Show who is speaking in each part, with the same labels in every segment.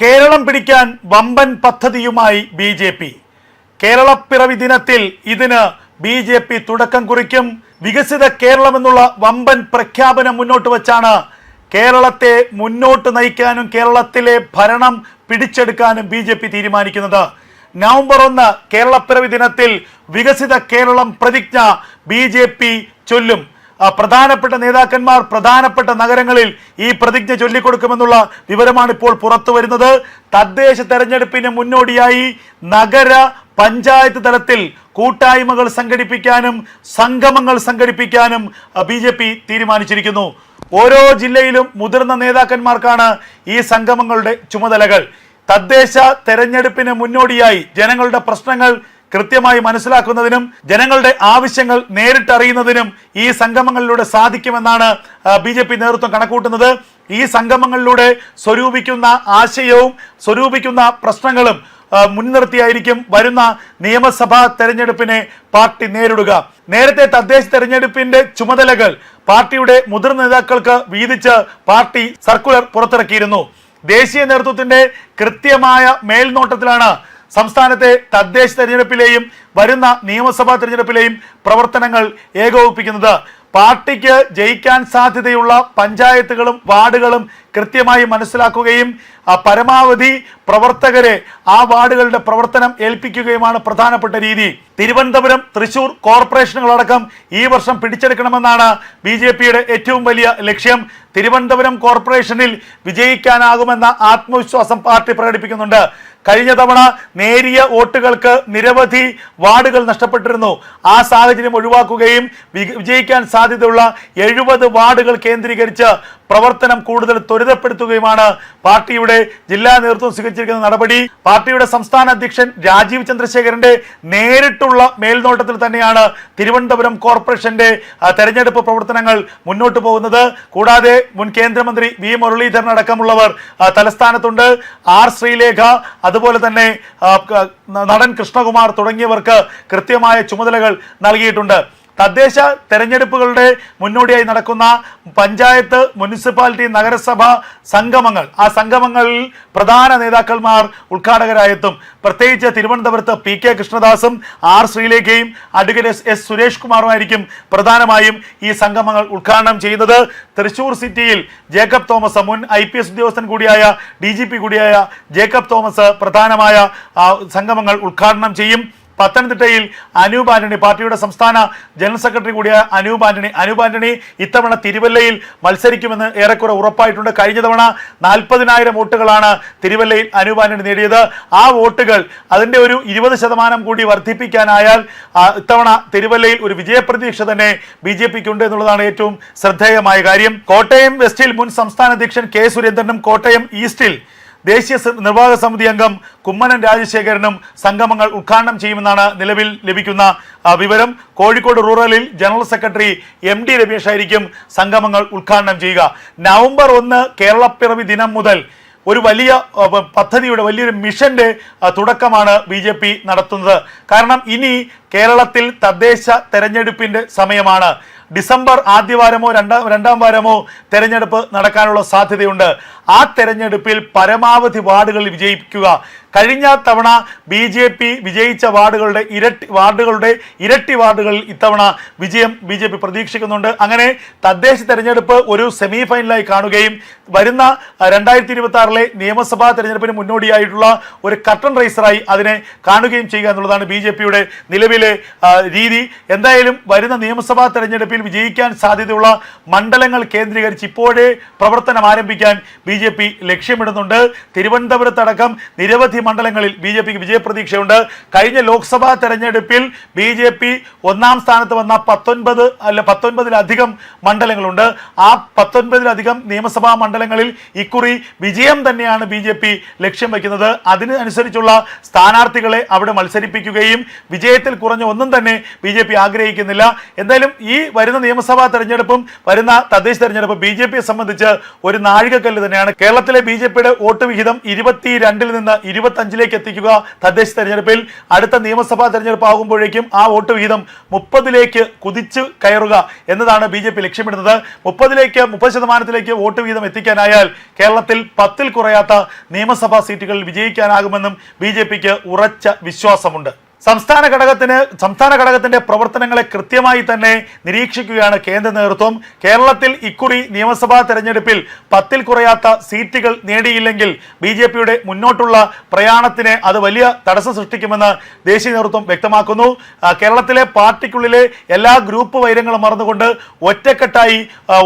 Speaker 1: കേരളം പിടിക്കാൻ വമ്പൻ പദ്ധതിയുമായി ബി ജെ പി. കേരളപ്പിറവി ദിനത്തിൽ ഇതിന് ബി ജെ പി തുടക്കം കുറിക്കും. വികസിത കേരളം എന്നുള്ള വമ്പൻ പ്രഖ്യാപനം മുന്നോട്ട് വച്ചാണ് കേരളത്തെ മുന്നോട്ട് നയിക്കാനും കേരളത്തിലെ ഭരണം പിടിച്ചെടുക്കാനും ബി ജെ പി തീരുമാനിക്കുന്നത്. നവംബർ ഒന്ന് കേരളപ്പിറവി ദിനത്തിൽ വികസിത കേരളം പ്രതിജ്ഞ ബി ജെ പി ചൊല്ലും. പ്രധാനപ്പെട്ട നേതാക്കന്മാർ പ്രധാനപ്പെട്ട നഗരങ്ങളിൽ ഈ പ്രതിജ്ഞ ചൊല്ലിക്കൊടുക്കുമെന്നുള്ള വിവരമാണ് ഇപ്പോൾ പുറത്തു വരുന്നത്. തദ്ദേശ തെരഞ്ഞെടുപ്പിന് മുന്നോടിയായി നഗര പഞ്ചായത്ത് തലത്തിൽ കൂട്ടായ്മകൾ സംഘടിപ്പിക്കാനും സംഗമങ്ങൾ സംഘടിപ്പിക്കാനും ബി ജെ പി തീരുമാനിച്ചിരിക്കുന്നു. ഓരോ ജില്ലയിലും മുതിർന്ന നേതാക്കന്മാർക്കാണ് ഈ സംഗമങ്ങളുടെ ചുമതലകൾ. തദ്ദേശ തെരഞ്ഞെടുപ്പിന് മുന്നോടിയായി ജനങ്ങളുടെ പ്രശ്നങ്ങൾ കൃത്യമായി മനസ്സിലാക്കുന്നതിനും ജനങ്ങളുടെ ആവശ്യങ്ങൾ നേരിട്ടറിയുന്നതിനും ഈ സംഗമങ്ങളിലൂടെ സാധിക്കുമെന്നാണ് ബി ജെ പി നേതൃത്വം കണക്കൂട്ടുന്നത് ഈ സംഗമങ്ങളിലൂടെ സ്വരൂപിക്കുന്ന ആശയവും സ്വരൂപിക്കുന്ന പ്രശ്നങ്ങളും മുൻനിർത്തിയായിരിക്കും വരുന്ന നിയമസഭാ തെരഞ്ഞെടുപ്പിനെ പാർട്ടി നേരിടുക. നേരത്തെ തദ്ദേശ തെരഞ്ഞെടുപ്പിന്റെ ചുമതലകൾ പാർട്ടിയുടെ മുതിർന്ന നേതാക്കൾക്ക് വീതിച്ച് പാർട്ടി സർക്കുലർ പുറത്തിറക്കിയിരുന്നു. ദേശീയ നേതൃത്വത്തിന്റെ കൃത്യമായ മേൽനോട്ടത്തിലാണ് സംസ്ഥാനത്തെ തദ്ദേശ തെരഞ്ഞെടുപ്പിലെയും വരുന്ന നിയമസഭാ തെരഞ്ഞെടുപ്പിലെയും പ്രവർത്തനങ്ങൾ ഏകോപിപ്പിക്കുന്നത്. പാർട്ടിക്ക് ജയിക്കാൻ സാധ്യതയുള്ള പഞ്ചായത്തുകളും വാർഡുകളും കൃത്യമായി മനസ്സിലാക്കുകയും പരമാവധി പ്രവർത്തകരെ ആ വാർഡുകളുടെ പ്രവർത്തനം ഏൽപ്പിക്കുകയുമാണ് പ്രധാനപ്പെട്ട രീതി. തിരുവനന്തപുരം തൃശൂർ കോർപ്പറേഷനുകളടക്കം ഈ വർഷം പിടിച്ചെടുക്കണമെന്നാണ് ബി ജെ പിയുടെ ഏറ്റവും വലിയ ലക്ഷ്യം. തിരുവനന്തപുരം കോർപ്പറേഷനിൽ വിജയിക്കാനാകുമെന്ന ആത്മവിശ്വാസം പാർട്ടി പ്രകടിപ്പിക്കുന്നുണ്ട്. കഴിഞ്ഞ തവണ നേരിയ വോട്ടുകൾക്ക് നിരവധി വാർഡുകൾ നഷ്ടപ്പെട്ടിരുന്നു. ആ സാഹചര്യം ഒഴിവാക്കുകയും വിജയിക്കാൻ സാധ്യതയുള്ള എഴുപത് വാർഡുകൾ കേന്ദ്രീകരിച്ച് പ്രവർത്തനം കൂടുതൽ ത്വരിതപ്പെടുത്തുകയുമാണ്. പാർട്ടിയുടെ ജില്ലാ നേതൃത്വം സ്വീകരിച്ചിരിക്കുന്ന നടപടി പാർട്ടിയുടെ സംസ്ഥാന അധ്യക്ഷൻ രാജീവ് ചന്ദ്രശേഖരന്റെ നേരിട്ടുള്ള മേൽനോട്ടത്തിൽ തന്നെയാണ് തിരുവനന്തപുരം കോർപ്പറേഷന്റെ തെരഞ്ഞെടുപ്പ് പ്രവർത്തനങ്ങൾ മുന്നോട്ട് പോകുന്നത്. കൂടാതെ മുൻ കേന്ദ്രമന്ത്രി വി മുരളീധരൻ അടക്കമുള്ളവർ തലസ്ഥാനത്തുണ്ട്. ആർ ശ്രീലേഖ അതുപോലെ തന്നെ നടൻ കൃഷ്ണകുമാർ തുടങ്ങിയവർക്ക് കൃത്യമായ ചുമതലകൾ നൽകിയിട്ടുണ്ട്. തദ്ദേശ തെരഞ്ഞെടുപ്പുകളുടെ മുന്നോടിയായി നടക്കുന്ന പഞ്ചായത്ത് മുനിസിപ്പാലിറ്റി നഗരസഭ സംഗമങ്ങൾ. ആ സംഗമങ്ങളിൽ പ്രധാന നേതാക്കന്മാർ ഉദ്ഘാടകരായെത്തും. പ്രത്യേകിച്ച് തിരുവനന്തപുരത്ത് പി കെ കൃഷ്ണദാസും ആർ ശ്രീലേഖയും അഡ്വക്കേറ്റ് എസ് എസ് സുരേഷ് കുമാറുമായിരിക്കും പ്രധാനമായും ഈ സംഗമങ്ങൾ ഉദ്ഘാടനം ചെയ്യുന്നത്. തൃശൂർ സിറ്റിയിൽ ജേക്കബ് തോമസ് മുൻ ഐ പി എസ് ഉദ്യോഗസ്ഥൻ കൂടിയായ ഡി ജി പി കൂടിയായ ജേക്കബ് തോമസ് പ്രധാനമായ സംഗമങ്ങൾ ഉദ്ഘാടനം ചെയ്യും. പത്തനംതിട്ടയിൽ അനൂപ് ആന്റണി പാർട്ടിയുടെ സംസ്ഥാന ജനറൽ സെക്രട്ടറി കൂടിയ അനൂപ് ആന്റണി. അനൂപ് ആന്റണി ഇത്തവണ തിരുവല്ലയിൽ മത്സരിക്കുമെന്ന് ഏറെക്കുറെ ഉറപ്പായിട്ടുണ്ട്. കഴിഞ്ഞ തവണ നാൽപ്പതിനായിരം വോട്ടുകളാണ് തിരുവല്ലയിൽ അനൂപ് ആന്റണി നേടിയത്. ആ വോട്ടുകൾ അതിന്റെ ഒരു ഇരുപത് ശതമാനം കൂടി വർദ്ധിപ്പിക്കാനായാൽ ഇത്തവണ തിരുവല്ലയിൽ ഒരു വിജയപ്രതീക്ഷ തന്നെ ബി ജെ പിക്ക് ഉണ്ട് എന്നുള്ളതാണ് ഏറ്റവും ശ്രദ്ധേയമായ കാര്യം. കോട്ടയം വെസ്റ്റിൽ മുൻ സംസ്ഥാന അധ്യക്ഷൻ കെ സുരേന്ദ്രനും കോട്ടയം ഈസ്റ്റിൽ ദേശീയ നിർവാഹക സമിതി അംഗം കുമ്മനം രാജശേഖരനും സംഗമങ്ങൾ ഉദ്ഘാടനം ചെയ്യുമെന്നാണ് നിലവിൽ ലഭിക്കുന്ന വിവരം. Kozhikode റൂറലിൽ general secretary M D Ramesh ആയിരിക്കും സംഗമങ്ങൾ ഉദ്ഘാടനം ചെയ്യുക. നവംബർ ഒന്ന് കേരളപ്പിറവി ദിനം മുതൽ ഒരു വലിയ പദ്ധതിയുടെ വലിയൊരു മിഷന്റെ തുടക്കമാണ് ബി ജെ പി നടത്തുന്നത്. കാരണം ഇനി കേരളത്തിൽ തദ്ദേശ തെരഞ്ഞെടുപ്പിന്റെ സമയമാണ്. ഡിസംബർ ആദ്യവാരമോ രണ്ടാം രണ്ടാം വാരമോ തെരഞ്ഞെടുപ്പ് നടക്കാനുള്ള സാധ്യതയുണ്ട്. ആ തെരഞ്ഞെടുപ്പിൽ പരമാവധി വാർഡുകളിൽ വിജയിപ്പിക്കുക കഴിഞ്ഞ തവണ ബി ജെ പി വിജയിച്ച വാർഡുകളുടെ ഇരട്ടി വാർഡുകളുടെ ഇരട്ടി വാർഡുകളിൽ ഇത്തവണ വിജയം ബി ജെ പി പ്രതീക്ഷിക്കുന്നുണ്ട്. അങ്ങനെ തദ്ദേശ തെരഞ്ഞെടുപ്പ് ഒരു സെമി ഫൈനലായി കാണുകയും വരുന്ന രണ്ടായിരത്തി ഇരുപത്തി ആറിലെ നിയമസഭാ തെരഞ്ഞെടുപ്പിന് മുന്നോടിയായിട്ടുള്ള ഒരു കട്ടൺ റൈസറായി അതിനെ കാണുകയും ചെയ്യുക എന്നുള്ളതാണ് ബി ജെ പിയുടെ നിലവിലെ രീതി. എന്തായാലും വരുന്ന നിയമസഭാ തെരഞ്ഞെടുപ്പിൽ വിജയിക്കാൻ സാധ്യതയുള്ള മണ്ഡലങ്ങൾ കേന്ദ്രീകരിച്ച് ഇപ്പോഴേ പ്രവർത്തനം ആരംഭിക്കാൻ ബി ലക്ഷ്യമിടുന്നുണ്ട്. തിരുവനന്തപുരത്തടക്കം നിരവധി മണ്ഡലങ്ങളിൽ ബി ജെ പിക്ക് വിജയപ്രതീക്ഷയുണ്ട്. കഴിഞ്ഞ ലോക്സഭാ തെരഞ്ഞെടുപ്പിൽ ബി ജെ പി ഒന്നാം സ്ഥാനത്ത് വന്ന പത്തൊൻപത് അല്ല പത്തൊൻപതിലധികം മണ്ഡലങ്ങളുണ്ട്. ആ പത്തൊൻപതിലധികം നിയമസഭാ മണ്ഡലങ്ങളിൽ ഇക്കുറി വിജയം തന്നെയാണ് ബി ജെ പി ലക്ഷ്യം വയ്ക്കുന്നത്. അതിനനുസരിച്ചുള്ള സ്ഥാനാർത്ഥികളെ അവിടെ മത്സരിപ്പിക്കുകയും വിജയത്തിൽ കുറഞ്ഞ ഒന്നും തന്നെ ബി ജെ പി ആഗ്രഹിക്കുന്നില്ല. എന്തായാലും ഈ വരുന്ന നിയമസഭാ തെരഞ്ഞെടുപ്പും വരുന്ന തദ്ദേശ തെരഞ്ഞെടുപ്പും ബി ജെ പിയെ സംബന്ധിച്ച് ഒരു നാഴികക്കല്ല് തന്നെയാണ്. കേരളത്തിലെ ബി ജെ പിയുടെ വോട്ട് വിഹിതം ഇരുപത്തിരണ്ടിൽ നിന്ന് ഇരുപത്തി ഇരുപത്തി അഞ്ചിലേക്ക് എത്തിക്കുക. തദ്ദേശ തെരഞ്ഞെടുപ്പിൽ അടുത്ത നിയമസഭാ തെരഞ്ഞെടുപ്പ് ആകുമ്പോഴേക്കും ആ വോട്ട് വിഹിതം മുപ്പതിലേക്ക് കുതിച്ചു കയറുക എന്നതാണ് ബി ജെ പി ലക്ഷ്യമിടുന്നത്. മുപ്പതിലേക്ക് മുപ്പത് ശതമാനത്തിലേക്ക് വോട്ട് വിഹിതം എത്തിക്കാനായാൽ കേരളത്തിൽ പത്തിൽ കുറയാത്ത നിയമസഭാ സീറ്റുകളിൽ വിജയിക്കാനാകുമെന്നും ബി ജെ പിക്ക് ഉറച്ച വിശ്വാസമുണ്ട്. സംസ്ഥാന ഘടകത്തിന് സംസ്ഥാന ഘടകത്തിന്റെ പ്രവർത്തനങ്ങളെ കൃത്യമായി തന്നെ നിരീക്ഷിക്കുകയാണ് കേന്ദ്ര നേതൃത്വം. കേരളത്തിൽ ഇക്കുറി നിയമസഭാ തെരഞ്ഞെടുപ്പിൽ പത്തിൽ കുറയാത്ത സീറ്റുകൾ നേടിയില്ലെങ്കിൽ ബി ജെ പിയുടെ മുന്നോട്ടുള്ള പ്രയാണത്തിന് അത് വലിയ തടസ്സം സൃഷ്ടിക്കുമെന്ന് ദേശീയ നേതൃത്വം വ്യക്തമാക്കുന്നു. കേരളത്തിലെ പാർട്ടിക്കുള്ളിലെ എല്ലാ ഗ്രൂപ്പ് വൈരങ്ങളും മറന്നുകൊണ്ട് ഒറ്റക്കെട്ടായി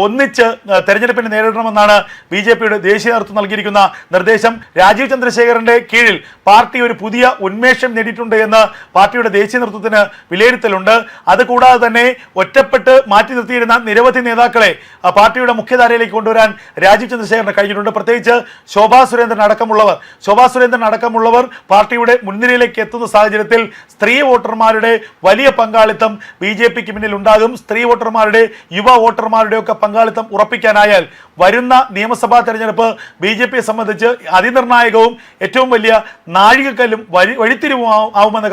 Speaker 1: ഒന്നിച്ച് തെരഞ്ഞെടുപ്പിനെ നേരിടണമെന്നാണ് ബി ജെ പിയുടെ ദേശീയ നേതൃത്വം നൽകിയിരിക്കുന്ന നിർദ്ദേശം. രാജീവ് ചന്ദ്രശേഖരന്റെ കീഴിൽ പാർട്ടി ഒരു പുതിയ ഉന്മേഷം നേടിയിട്ടുണ്ട് എന്ന് പാർട്ടിയുടെ ദേശീയ നേതൃത്വത്തിന് വിലയിരുത്തലുണ്ട്. അതുകൂടാതെ തന്നെ ഒറ്റപ്പെട്ട് മാറ്റി നിർത്തിയിരുന്ന നിരവധി നേതാക്കളെ പാർട്ടിയുടെ മുഖ്യധാരയിലേക്ക് കൊണ്ടുവരാൻ രാജീവ് ചന്ദ്രശേഖരന് കഴിഞ്ഞിട്ടുണ്ട്. പ്രത്യേകിച്ച് ശോഭാ സുരേന്ദ്രൻ അടക്കമുള്ളവർ. ശോഭാ സുരേന്ദ്രൻ അടക്കമുള്ളവർ പാർട്ടിയുടെ മുൻനിരയിലേക്ക് എത്തുന്ന സാഹചര്യത്തിൽ സ്ത്രീ വോട്ടർമാരുടെ വലിയ പങ്കാളിത്തം ബി ജെ പിക്ക് പിന്നിൽ ഉണ്ടാകും സ്ത്രീ വോട്ടർമാരുടെ യുവ വോട്ടർമാരുടെ ഒക്കെ പങ്കാളിത്തം ഉറപ്പിക്കാനായാൽ വരുന്ന നിയമസഭാ തെരഞ്ഞെടുപ്പ് ബി ജെ പിയെ സംബന്ധിച്ച് അതിനിർണായകവും ഏറ്റവും വലിയ നാഴികക്കല്ലും വഴി വഴിത്തിരിവും ആവുമെന്ന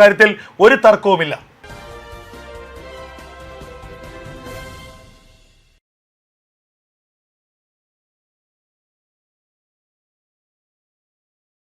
Speaker 1: ഒരു തർക്കവുമില്ല.